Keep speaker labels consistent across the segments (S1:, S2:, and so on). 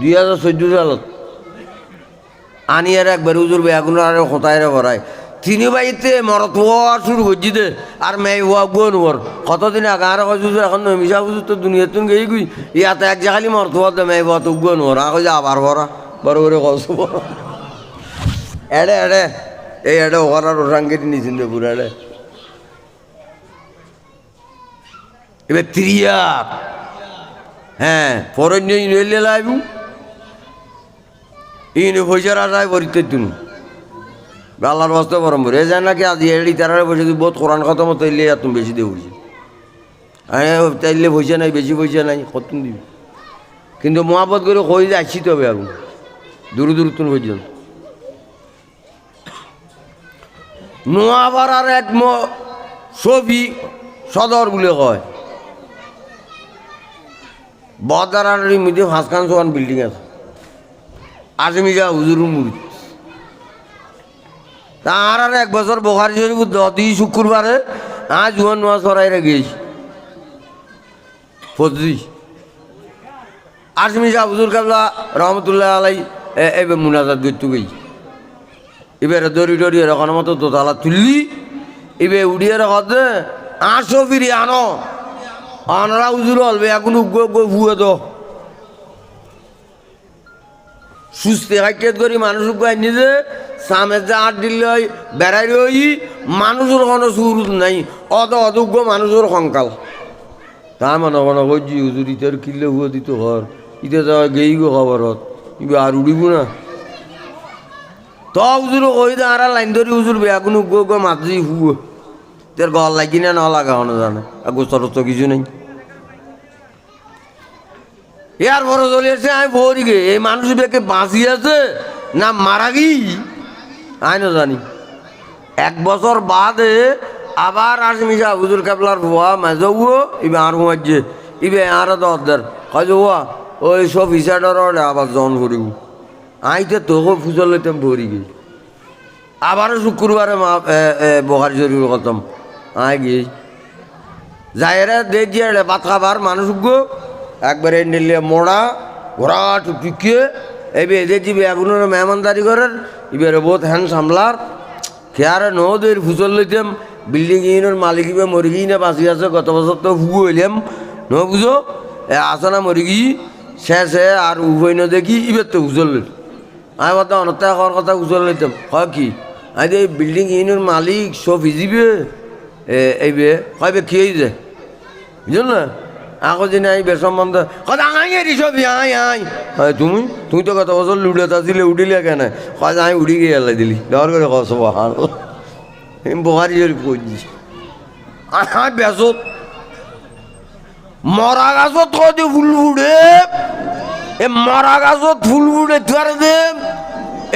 S1: দুই হাজার চোদ্দ সালত। আনি আর একবার উজুর বেগুন আর হতায় করায় তিনি বাইতে মরত হওয়া শুরু করছি দে। আর মেয়ে হওয়া গুণ ওর কতদিন আগে আর কইছুর এখন মিশা বুঝু তো দুনিয়াতুন গেই গুই। ইয়াতে এক জায়গালি মরত হওয়া দে, মেয়ে হওয়া তো গুণ ওর আগে যে আবার ভরা। বড় করে কস এড়ে এড়ে। এই এড়ে ওখানে রোসাঙ্গেটি নিয়েছেন দে পুরো এড়ে। এবার ত্রিয়া হ্যাঁ পরন্য ইনলে লাইব। ইনে পয়সা রাজায় বরিতে তুন আল্লাহর বাস্তে পরম বলে যায় নাকি আজি এড়ি তারা তুই বহুত কোরআন খতম আর তুমি বেশি দেবো হ্যাঁ তাইলে পয়সা নাই, বেশি পয়সা নাই কত দিবি। কিন্তু মহাপত করে কই যে আসছি তবে এখন দূর দূর তুন পর্যন্ত। নোয়াবার আর এক ছবি সদর বলে কয় বদারার মধ্যে ফাঁসখান সোয়ান বিল্ডিং আছে। আজমিজা হুজুর মুড়ি তার আর এক বছর বোখারি শরীফ দতি শুক্রবারে আজ জুয়ান নোয়া সরাইরে গেছি ফজি আজমিজা হুজুর কাবলা রহমতুল্লাহ আলাই এবার মুনাজাত করতে গেছি এবারে দড়ি ডরি এরকম মতো দোতলা তুললি, এবার উড়িয়ে রাখতে আসো ফিরি আনো। আনরা উজুর হলবে, এখন ভুয়ে তো। সুস্থে হাইটেত করি, মানুষ যে সামের যে আট দিলে ওই বেড়াই রই, মানুষের কোনো সুর নাই, অত অযোগ্য মানুষের সংকাল তা মনে মনে করছি হুজুর, ইতার কিনলে হুয়ে দিত ঘর, ইতে তো গেই গো খবরত ইবে আর উড়িব না। তো হুজুর কই দে আর লাইন ধরি হুজুর বেয়া কোনো গো গো মাঝি হুয়ে তোর গল লাগি না না লাগা হনো জানে। আর গোস্তর তো কিছু নেই। ইয়ার বড় চলিয়েছে আমি ভরি গে। এই মানুষ বেকে বাঁচি আছে না মারা গি? আই না জানি। এক বছর বাদে আবার আসমিশা হুজুর কাবলার ভুয়া মেজবো ইবে আর হুয়াচ্ছে ইবে আর দরদার। কাজ হওয়া ওই সব হিসাডর আবার জন করিব। আইতে তোকে ফুজল লইতাম ভরি গে। আবারও শুক্রবারে মা বহার শরীর খতম। আয় গিয়ে। যাইরা দে দিয়ে ভাত খাবার মানুষ গো একবারে নিলে মোড়া, ঘোড়া টুকিয়ে এবে এদের যে বেগুনের মেহমানদারি করার এবারে বহুত হ্যান্ড সামলার। খেয়ারে নদের ফুচল লইতাম, বিল্ডিং ইনের মালিক ইবে মরি গিয়ে না বাঁচি আছে, গত বছর তো হুবু হইলাম। ন বুঝো? এ আসে না মরি গিয়ে শেষে আর উভয় ন দেখি ইবের তো ফুচল লইল। আমি বলতাম অনতা হওয়ার কথা উজল লইতাম। হয় কি? আমি যে বিল্ডিং ইনের মালিক সব ভিজিবে এইবে কয়বে খেয়েই যায় বুঝল না? আগো দিনে আই বে সম্বন্ধ। কথা আই এরি সব আই আই। হয় তুমি? তুই তো কত বছর লুড়ে তাছিলে উঠিলে কেন? কয় আমি উঠি গিয়ে এলাই দিলি। ডর করে কস হাল বহারি জরি কইছি আই বেসত মরা গাছত কদি ফুল ফুড়ে এ মরা গাছত ফুল ফুড়ে তুয়ারে দে।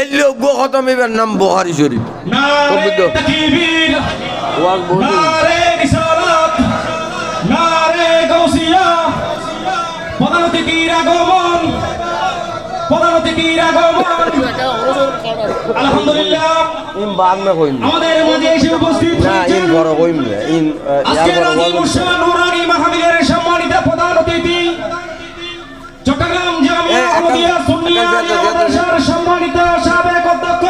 S1: এই লোক খতম এবার নাম বহারি শরীফ
S2: নারে রিসালাত নারে গাউসিয়া বীর আগমন বীর আগমন আলহামদুলিল্লাহ
S1: ইন বাদ না কইম
S2: আমাদের মাঝে এসে উপস্থিত
S1: না ইন বড় কইম না ইন ইয়ার বড়
S2: আদি নুরানি মাহফিলের সম্মানিত প্রধান অতিথি চট্টগ্রাম জামিয়া আহমদিয়া সুন্নিয়া
S1: একা- একা- একা-
S2: মাদ্রাসার সম্মানিত সাবেক অধ্যক্ষ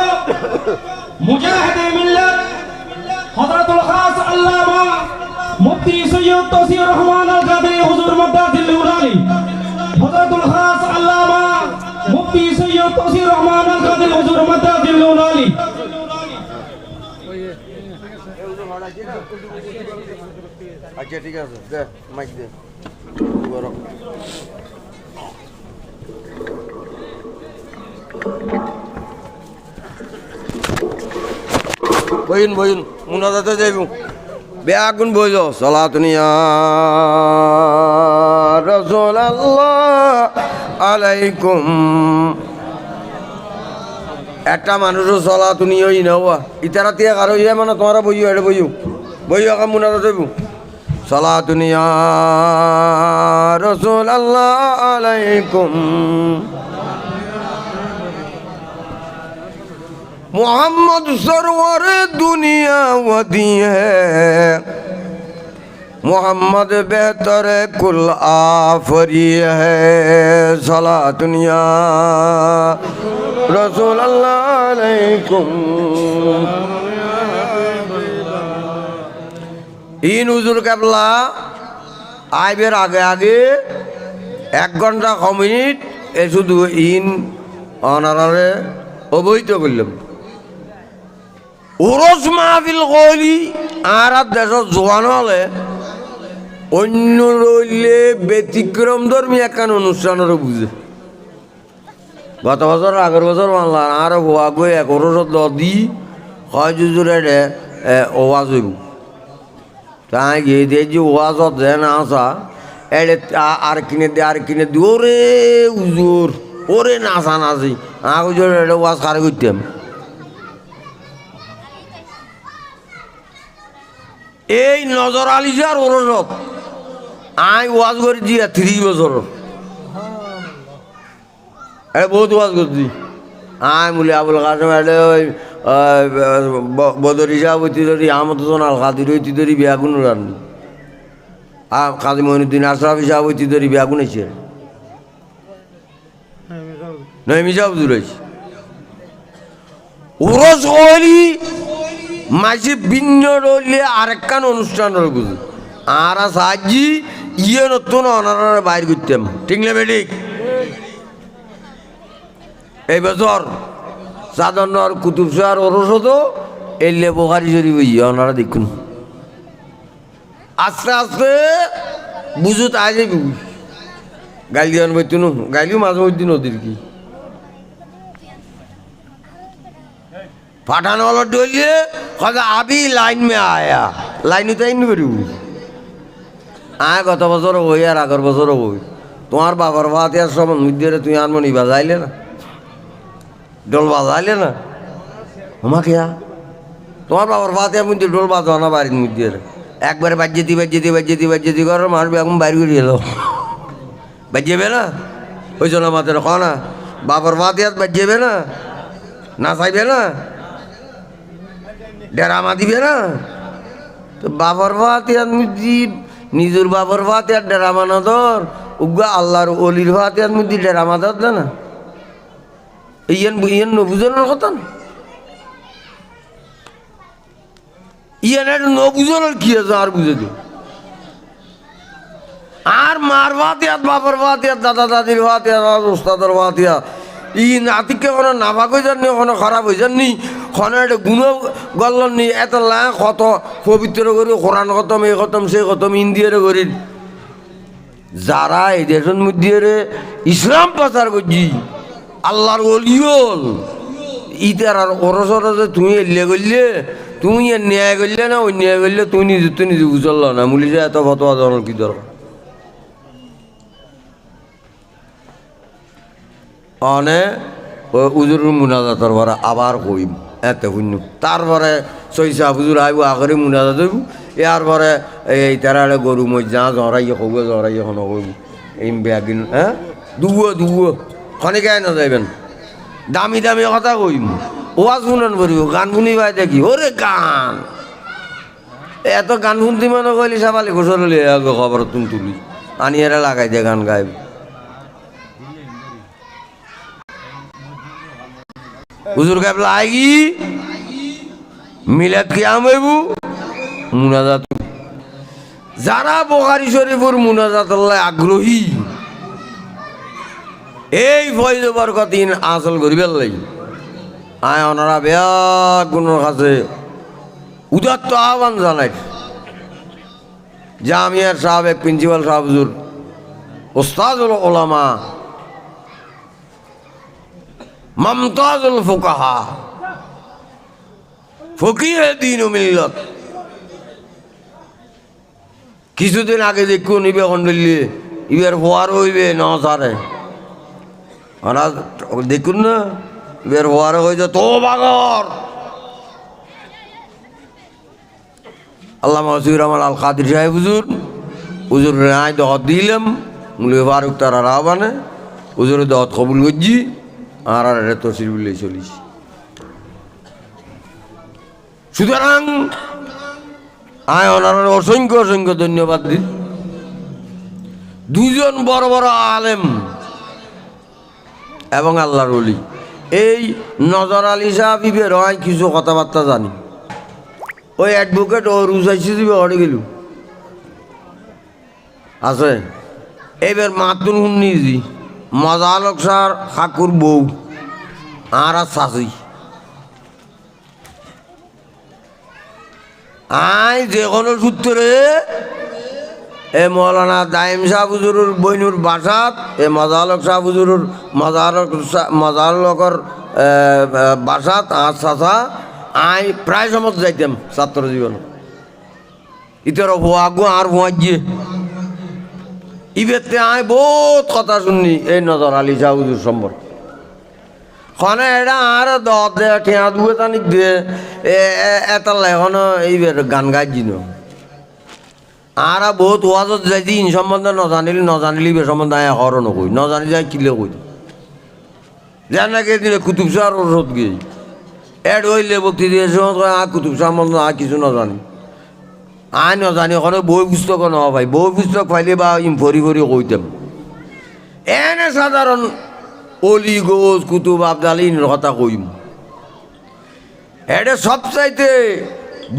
S2: মুজাহিদে মিল্লাত হযরতুল খাস আল্লামা মুফতি তৌসির রহমান আল কাদরি হুজুর মদ্দাতিল নুরানি হযরতুল খাস আল্লামা মুফতি সৈয়দ তৌসির রহমান আল কাদরি হুজুর মদ্দাতিল নুরানি
S1: আচ্ছা ঠিক আছে, দে মাইক দে। বড় বইন বইন মুনাদাতে যাইব। বেয়াগুন বইল সলাতনিয়া রসুল আলাইকুম। একটা মানুষও চলা তুমি ওই নেওয়া ইতারা তিয়া কারও ইয়ে মানে তোমারা বইও এটা বইও বইও এখন মুনাদা দেব চলা দুনিয়া রসুল আল্লাহ আলাইকুম। মোহাম্মদ সরোয়ার দুনিয়া ওদি মোহাম্মদ বেহতর কুল আফরি হলা দুনিয়া। রসুল ই নজুর কেবলা, আইবের আগে আগে এক ঘণ্টা কমিট এ শুধু ইন অনারারে অবহিত করলাম। ওরস মাহফিল কইলি আর আর দেশত জোয়ান হলে অন্য রইলে ব্যতিক্রম ধর্মী একখান অনুষ্ঠানেরও বুঝে গত বছর আগের বছর মানলাম আর হওয়া গই এক ওরস দি হয় জুজুরে ওয়াজ তাই গিয়ে দিয়ে যে ওয়াজত দেন আসা এড়ে আর কিনে দে আর কিনে দি ওরে উজুর ওরে নাচা নাচি আগ ওয়াজ খারে করতাম এই নজর আলি যার ওরসত আই ওয়াজ করে দিয়া ত্রিশ বছর। এ বহুত ওয়াজ করছি আই মুলি আবুল কাসম এলে ওই বদরি সাহ হইতে ধরি, আহমদ হোসেন আল খাদির হইতে ধরি বেগুন রান্নি আ কাজী মহিনুদ্দিন আশরাফি সাহ হইতে ধরি বেগুন এসে নয় মিশা হুজুর হয়েছে ওরস মাসে ভিন্ন রইলে আরেকখান অনুষ্ঠান বুঝু আর সাহায্যি ইয়ে নতুন অনার বাইর করতাম ঠিক না বেডিক এই বছর সাধারণ কুতুব শাহর ওরসত এলে বোখারি শরীফ ইয়ে ওনারা দেখুন। আস্তে আস্তে বুঝুত আজ গাইলি আনব গাইলিও মাঝে মধ্যে নদীর কি? পাঠানো वाला डोलिए कहता अभी लाइन में आया লাইন তো আইন করি আয় গত বছর হই আর আগের বছর হই তোমার বাবার ভাত আর সব মধ্যে তুই আর মনি বাজাইলে না ডোল বাজাইলে না আমাকে আ তোমার বাবার ভাত আর মধ্যে ডোল বাজাও না বাড়ির মধ্যে একবারে বাজ্যেতি বাজ্যেতি বাজ্যেতি বাজ্যেতি করো মার বেগম বাইর করে এলো বাজ্যেবে না ওই জন্য আমাদের ক না বাবার ভাত আর বাজ্যেবে না না চাইবে না ডেরামা দিবে না তো বাবার ভাত মুদি নিজের বাবার ভাত ইয়ার ডেরামা না ধর উগা আল্লাহর অলির ভাত ইয়ার মুদি ডেরামা ধর দে না ইয়ান ইয়ান নবুজনের কথা না ইয়ান এটা নবুজনের কি আছে আর বুঝে দিও আর মার ভাত ইয়াত বাবার ভাত দাদা দাদির ভাত ইয়াত আর ওস্তাদের ভাত ই নাতিকে কোনো নাভাগ হয়ে যাননি, কোনো খারাপ হয়ে যাননি একটা গুণ গল্লনি এত লা কত পবিত্র করি, কোরআন খতম এই খতম সেই খতম ইন্দিয়ারে করি। যারা এই দেশের মধ্যে ইসলাম প্রচার করছি, আল্লাহর অলিয়ল ইতার আর ওরসর যে তুমি এলিয়ে করলে, তুমি এর ন্যায় করলে না ওই ন্যায় করলে তুমি নিজে তো নিজে বুঝল না মুলি যে এত ফতোয়া দেওয়ার কি দরকার? অনে উজুর মুনাজাতর পরে আবার কইম। এতে শূন্য তারপরে চৈসা হুজুর আইব আগরে মুনাজাত হইব ইয়ার পরে এই তেরালে গরু মই যা জরাইয়ে কব জরাইয়ে খন কইব এই বেগিন হ্যাঁ দুবো দুবো খনিকায় না যাইবেন দামি দামি কথা কইম। ওয়াজ শুনেন পড়িব গান শুনি পাই দেখি। ওরে গান। এত গান শুনতে মানে কইলি সাবালি গোসর খবর তুমি তুলি। আনি এরা লাগাই দিয়ে গান গাইব হুজুর কেবলা আইগি মিলাদ কিয়াম হইব মুনাজাত যারা বোখারি শরীফুর মুনাজাত আগ্রহী এই ফয়জ বরকতিন আসল করিবার লাগি আয় ওনারা বেয়া গুণর কাছে। উদাত্ত আহ্বান জানাই। জামিয়ার সাহেব প্রিন্সিপাল সাহেব হুজুর। ওস্তাদুল ওলামা মমতাজুল ফুকাহা। ফকিহে দিন মিল্লত। কিছুদিন আগে দেখুন ইবে কন্ডলি ইবের হওয়ার হইবে ন সারে দেখুন না, ইবের হওয়ার হয়েছে তো বাগর আল্লাহ মসির রহমান আল কাদির সাহেব হুজুর হুজুর রায় দহত দিলাম মুলি ফারুক তারা রাবানে হুজুরের দহত কবুল করছি। আর আর এটা তসির চলিস। সুতরাং আয় ওনার অসংখ্য অসংখ্য ধন্যবাদ দিন। দুজন বড় বড় আলেম এবং আল্লাহর অলি এই নজর আলী সাহেবের হয় কিছু কথাবার্তা জানি। ওই অ্যাডভোকেট ও রুজাইছি দিবে অড়ে গেল আছে? এবার মাতুন শুনিছি মজা আলোক সার হাকুর বউ, আর আর আই যে কোনো সূত্রে, এ মৌলানা দাইম শাহ হুজুরের বইনুর বাসাত, এ মজালক শাহ হুজুরের মজালক মজালকর বাসাত, আর চাচা, আই, প্রায় সময় যাইতাম ছাত্র জীবন ইতর হুয়াগু আর হুয়াগিয়ে ইবেতে আয় বহুত কথা শুননি, এই নজর আলী হুজুর সম্পর্কে। খনে এটা আর দত দে ঠেয়া দুয়ে তানিক দিয়ে এটা লেখন এইবার গান গাইছি ন আর বহুত ওয়াজত যাইছি ইন সম্বন্ধে নজানিলি নজানিলি বে সম্বন্ধে আয় হর নকই নজানি যাই কিলে কই যেন নাকি দিলে কুতুব শাহর রোদ গিয়ে এড হইলে বক্তি দিয়ে কুতুব শাহ সম্বন্ধে আর কিছু নজানি। আই নজানি ওখানে বই পুস্তক ন ভাই। বই পুস্তক পাইলে বা ইম ভরি ভরি কইতাম এনে সাধারণ অলি গোজ কুতুব আবদালিন কথা কইম এটা সবচাইতে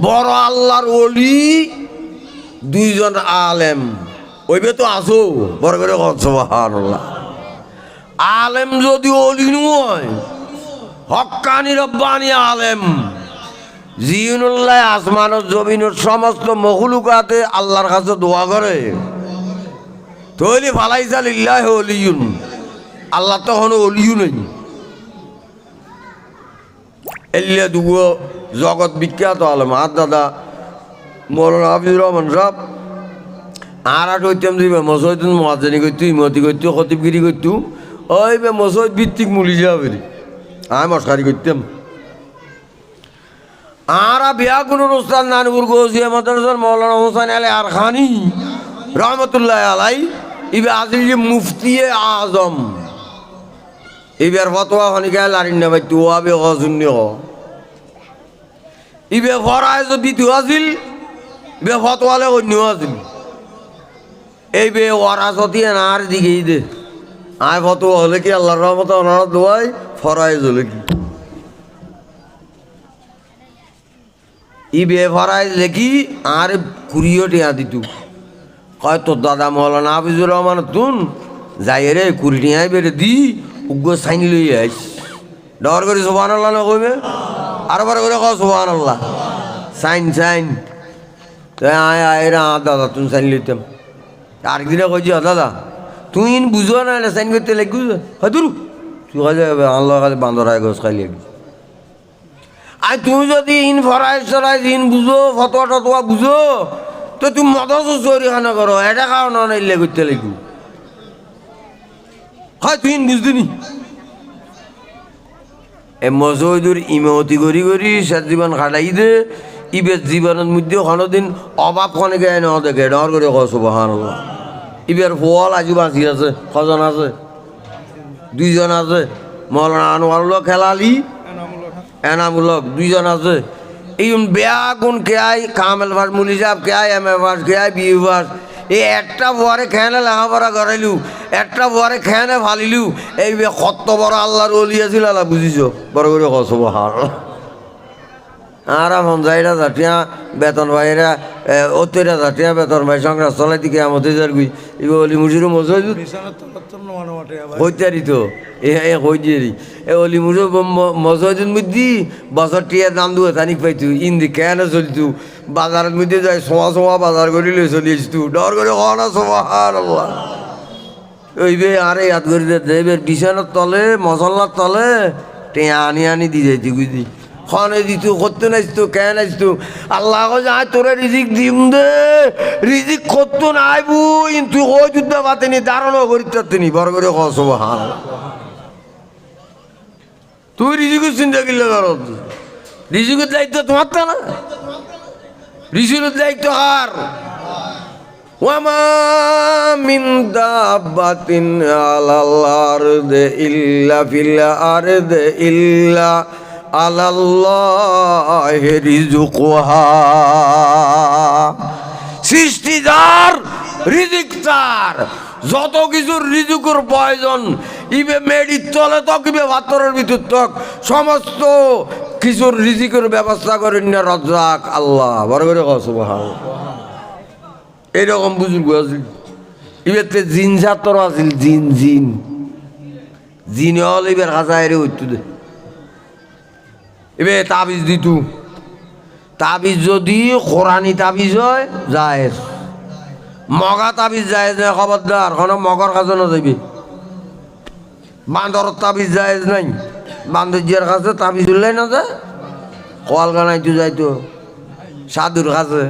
S1: বড় আল্লাহর অলি দুইজন আলেম। ওইবে তো আসো বড় করে কনসবাহান্লাহ আলেম যদি অলি নয় হক্কানি, রব্বানি আলেম। জিউনুল্লাহ আসমানত জমিনের সমস্ত মহুলুকাতে আল্লাহর কাছে দোয়া করে। তৈলি ফালাইসাল ইল্লাহ অলিউন আল্লাহ তো কোনো অলিও নেই। এলিয়া দুগো জগৎ বিখ্যাত আলম আর দাদা মৌলানা হাফিজুর রহমান সাহ আর আট হইতাম দিবে মসজিদ মহাজানি করতু ইমতি করতু খতিবগিরি করতু ওই মসজিদ ভিত্তিক মুলি যাবে আমি মস্কারি করতাম আর বিয়া কোনো অনুষ্ঠান নানপুর গোসিয়া মাদ্রাসার মৌলানা হোসেন আলী আর খানি রহমতুল্লাহ আলাই, ইবে আসিল যে মুফতিয়ে আজম। এবার ফতোয়া খনিকা লারিন না ভাই তুয়া বে শূন্য ইবে ফরায় যদি তু আছিল বে ফতোয়ালে অন্য আছিল। এই বে ওরা সতি আর দিকেই দে। আয় ফতোয়া হলে কি আল্লাহর রহমত ওনারা দোয়াই ফরায় হলে কি? ই বে ফরায় লেখি, আর কুড়িও টিয়া দিতু। কয়, তোর দাদা মৌলানা হাফিজুর রহমান, তুন, যাই রে, কুড়ি টিয়াই বেড়ে দি, উগ্র সাইন লই আইস। ডর করে সোহান আল্লাহ না কইবে? আর বার করে কও সোহান আল্লাহ সাইন সাইন। তো আয় আয় রে দাদা তুমি সাইন লইতাম। আরেকদিনে কইছি দাদা তুই বুঝো না সাইন করতে লাগবি হয়তুর তুই কাজে আল্লাহ কাজে বান্দর আয় গোস খাই লাগবি আর তুমি যদি ইন ফরাই সরাই ইন বুঝো ফতোয়া টতোয়া বুঝো তো তুমি মদত চুরি খানা করো এটা খাও না করতে লাগবি হয়, তুই বুঝলি নি? এ মজুদুর ইমতি করি করি শেষ জীবন খাটাই দে। ইবের জীবনের মধ্যে কোনোদিন অভাব খনে গে ন দেখে ডর করে কসো বহান ইবের ফল আজি বাঁচি আছে, কজন আছে? দুইজন আছে। মৌলানা আনোয়ারুল্লাহ খেলালি। এনামূলক দুইজন আছে। এই বেয়া কোন আই, কামেল ভাস মুলি সাহেব আই এম এ ভাস আই বি ভাস এই একটা বরে খেয়ানে লেখাপড়া করাইলু, একটা বরে খেয়ানে ফালিলু। এই সত্য বড় আল্লাহর অলি আছিল আল্লাহ, বুঝিছ? বড় করে কসব হার আর এখন যাইরা যাটিয়া বেতন ভাইরা অতটা যাটিয়া বেতন ভাই সংসার চলাই দিকে আমাদের যার গুই। এবার অলি মুসির মজুদ কইতারি তো এ দিয়েরি এ, অলি মুসো মজুদিন মধ্যে বছর টিয়া দাম দুয়ে তানিক পাইতু। ইন্দি কেন চলিতু বাজারের মধ্যে যাই সোয়া সোয়া বাজার করি লই চলি আসতু ডর করে কনা সোয়া আর আল্লাহ ওইবে আরে ইয়াদ করে দেবের বিছানার তলে মশলার তলে টেয়া আনি আনি দি যাইতি বুঝলি খনে দিতু করতে নাইতো কেন নাইতো আল্লাহ আয় তোরে রিজিক দিম দে। রিজিক করতো নাই বুই, তুই ওই যুদ্ধ পাতেনি দাঁড়ানো করিতে তিনি বড় করে কসব হাল তুই রিজিকের চিন্তা করলে ধর। রিজিকের দায়িত্ব তোমার তো না। রিজিকের দায়িত্ব মিন দাব্বাতিন আলাল আরদে ইল্লা ফিল আরদে ইল্লা আলাল্লাহি রিজুকুহা সৃষ্টি যত কিছুর রিজুকুর প্রয়োজন, ইবে মেডির তলে তক, ইবে ভাতরের ভিতর তক, সমস্ত কিছুর রিজিকের ব্যবস্থা করেন না রজ্জাক আল্লাহ। বড় করে কস এইরকম বুজুর্গ আছিল ইবেতে জিন ছাত্র আছিল জিন জিন। জিন হল ইবের হাজার হইতু দে। এবে তাবিজ দিতু। তাবিজ যদি কোরআনি তাবিজ হয় যায় মগা তাবিজ যায় যে খবরদার। কোনো মগর না যাবি বান্দর তাবিজ যায় নাই। বান্দর কাছে তাবিজ উল্লাই না যায়? কল গানাইতো যাইতো। সাধুর কাছে।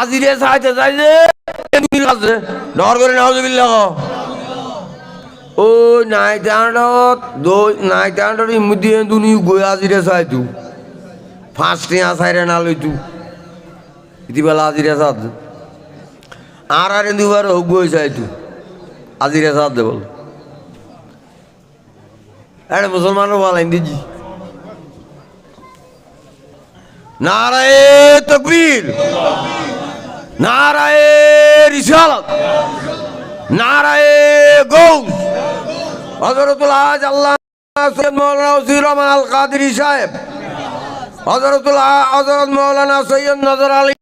S1: আজিরে চাইতে যাই যে দুনির কাছে ডর করে নাহজবিল্লা ও নাই টান্ডত দই নাই টান্ডত ইমুদি দুনি গৈ আজিরে চাইতো। ফার্স্টে আসাইরে না লইতু ইতিবেলা আজিরে সাদ আর আর দুবার হোক গই চাইতু। আজিরে সাদ দে বল। আরে মুসলমানও বলেন দিজি। নারায়ে তকবীর নারায়ে রিসালত নারায়ে গৌস হজরতুল আজ আল্লাহ সৈয়দ মৌলানা ওসির রহমান আল কাদিরি সাহেব। হজরতুল হজরত মৌলানা সৈয়দ নজর আলী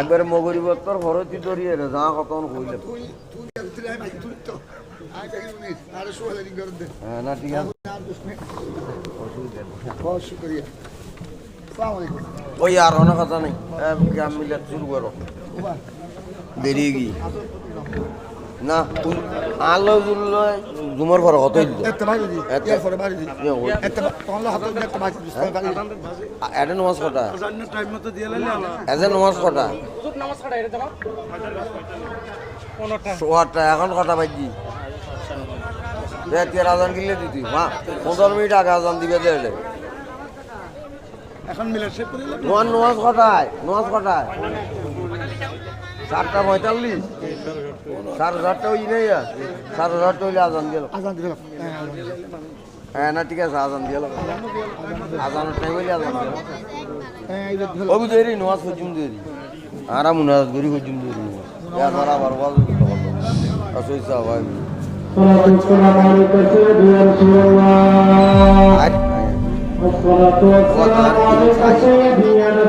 S1: একবারে মগরি বত্তর ভরতি দরিয়ে রে যা কত কইলে। হ্যাঁ না ঠিক আছে। ওই আর অনেক কথা নেই। গ্রাম মিলে শুরু করো। দেরি গি না আলো জুলো জুমর ভর কত এটা নমাজ কটা? এজে নমাজ কটা? সোয়ারটা এখন কটা বাজি? তের আজান কিনলে দিতি। মা পনেরো মিনিট আগে আজান দিবে দে।
S3: এখন মিলে শেষ
S1: নোয়াজ নোয়াজ কটায় নোয়াজ কটায় চারটা পঁয়তাল্লিশ। সাড়ে চারটা ওই নেই সাড়ে চারটা হইলে আজান
S3: গেল
S1: হ্যাঁ না ঠিক আছে আজান দিয়ে আজানের টাইম হইলে আজান দিল অবু তৈরি নোয়াজ হজুম তৈরি আরাম উনাজ গরি হজুম তৈরি নোয়াজ। আর আবার বাজ আচ্ছা
S2: والصلاة والسلام على سيدنا